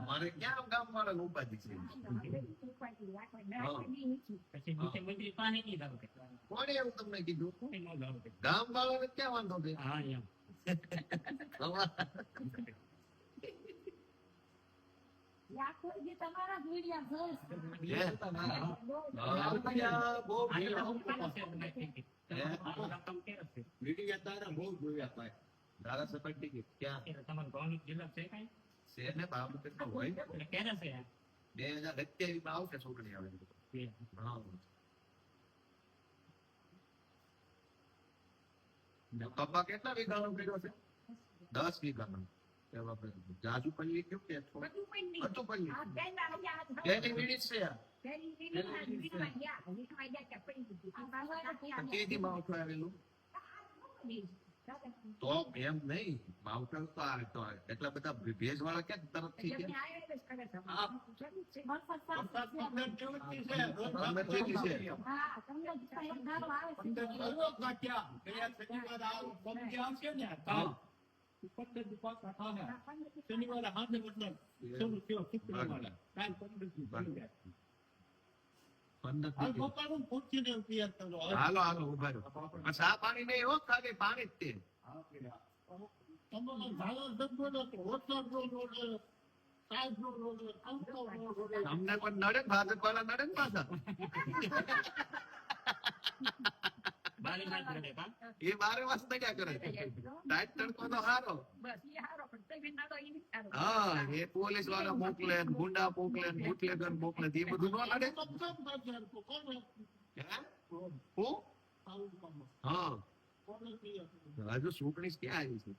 મારે ક્યાં ગામ વાળા ઉપાધિ છે? પછી મુખ્યમંત્રી પાસે નહીં જાવ કે કોણે એવું તમને કીધું ગામ વાળાને ક્યાં વાંધો છે તમારા બહુ જોયા ધારાસભ્ય ટિકિટ ક્યાં? કે ભાવનગર જિલ્લો છે કાંઈ? છે ને બાબુ હોય. ક્યારે છે? બે હજાર સત્યાવીસમાં આવશે ચૂંટણી આવે. હા. કપા કેટલા વીઘાનો કર્યો છે? દસ વીઘાનો. જાજુ પલ્લી કયું કે. હતું. પલ્લી. તેની મિનિટ છે. કેદી માવઠું આવેલું? તો એમ નહીં માવઠું તો આ તો એટલા બધા ભેજ વાળા ક્યાં તરત થઈ એટલે ગયા મેં આવેલો જ કરે છે. હા. જરૂર છે. ગમે તેની છે હા, તમને જ સાહેબ ગાળો આવે છે. હા. હા, પંદર શનિવારે સાંજે મતલબ શરૂ થયો શુક્રવારે. કાલ પંદરથી શરૂ થાય. પંદર હાલ થી પપ્પાનું પૂછીને તૈયાર કરો. હાલો હાલો ઉભા રહો પણ ચા પાણી નહીં હો ખાલી પાણી જ તે તમારો ધારો ધંધો નથી. વરસાદનો રોડ, રોડ, અંકલનો પણ નડે ભાજપ વાળા નડે ને પાછા? એ બારે વાસ નડ્યા કરે ટાઈટ તડકો તો હારો. હા એ પોલીસવાળા મોકલે ને ગુંડા મોકલે બુટલેગર મોકલે એ બધું ન નડે હે? હું આવું કામ? હા કોને કહીએ? હજુ ચૂંટણી ક્યાં આવી છે.